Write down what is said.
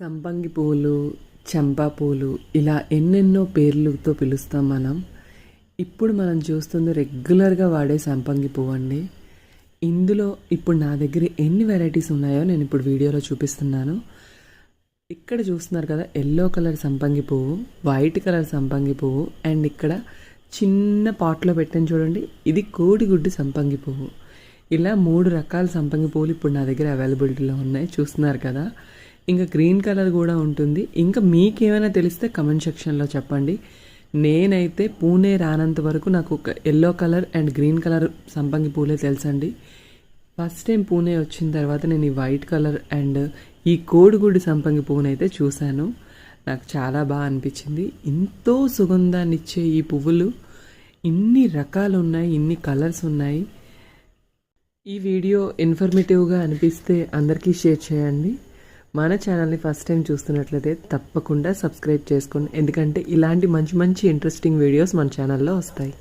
సంపంగి పూలు చంపా పూలు ఇలా ఎన్నెన్నో పేర్లతో పిలుస్తాం మనం. ఇప్పుడు మనం చూస్తుంది రెగ్యులర్గా వాడే సంపంగి పువ్వు అండి ఇందులో ఇప్పుడు నా దగ్గర ఎన్ని వెరైటీస్ ఉన్నాయో నేను ఇప్పుడు వీడియోలో చూపిస్తున్నాను. ఇక్కడ చూస్తున్నారు కదా ఎల్లో కలర్ సంపంగి పువ్వు వైట్ కలర్ సంపంగి పువ్వు అండ్ ఇక్కడ చిన్న పాట్లో పెట్టాను చూడండి ఇది కోడిగుడ్డు సంపంగి పువ్వు. ఇలా మూడు రకాల సంపంగి పువ్వులు ఇప్పుడు నా దగ్గర అవైలబిలిటీలో ఉన్నాయి చూస్తున్నారు కదా. ఇంకా గ్రీన్ కలర్ కూడా ఉంటుంది. ఇంకా మీకేమైనా తెలిస్తే కమెంట్ సెక్షన్లో చెప్పండి. నేనైతే పూణే రానంత వరకు నాకు ఒక yellow colour and green colour సంపంగి పూలే తెలుసండి. ఫస్ట్ టైం పూణే వచ్చిన తర్వాత నేను ఈ వైట్ కలర్ అండ్ ఈ కోడిగుడ్డు సంపంగి పువ్వునైతే చూశాను. నాకు చాలా బాగా అనిపించింది. ఎంతో సుగంధాన్ని ఇచ్చే ఈ పువ్వులు ఇన్ని రకాలు ఉన్నాయి ఇన్ని కలర్స్ ఉన్నాయి. ఈ వీడియో ఇన్ఫర్మేటివ్గా అనిపిస్తే అందరికీ షేర్ చేయండి. మన ఛానల్ని ఫస్ట్ టైం చూస్తున్నట్లయితే తప్పకుండా సబ్స్క్రైబ్ చేసుకోండి ఎందుకంటే ఇలాంటి మంచి మంచి ఇంట్రెస్టింగ్ వీడియోస్ మన ఛానల్లో వస్తాయి.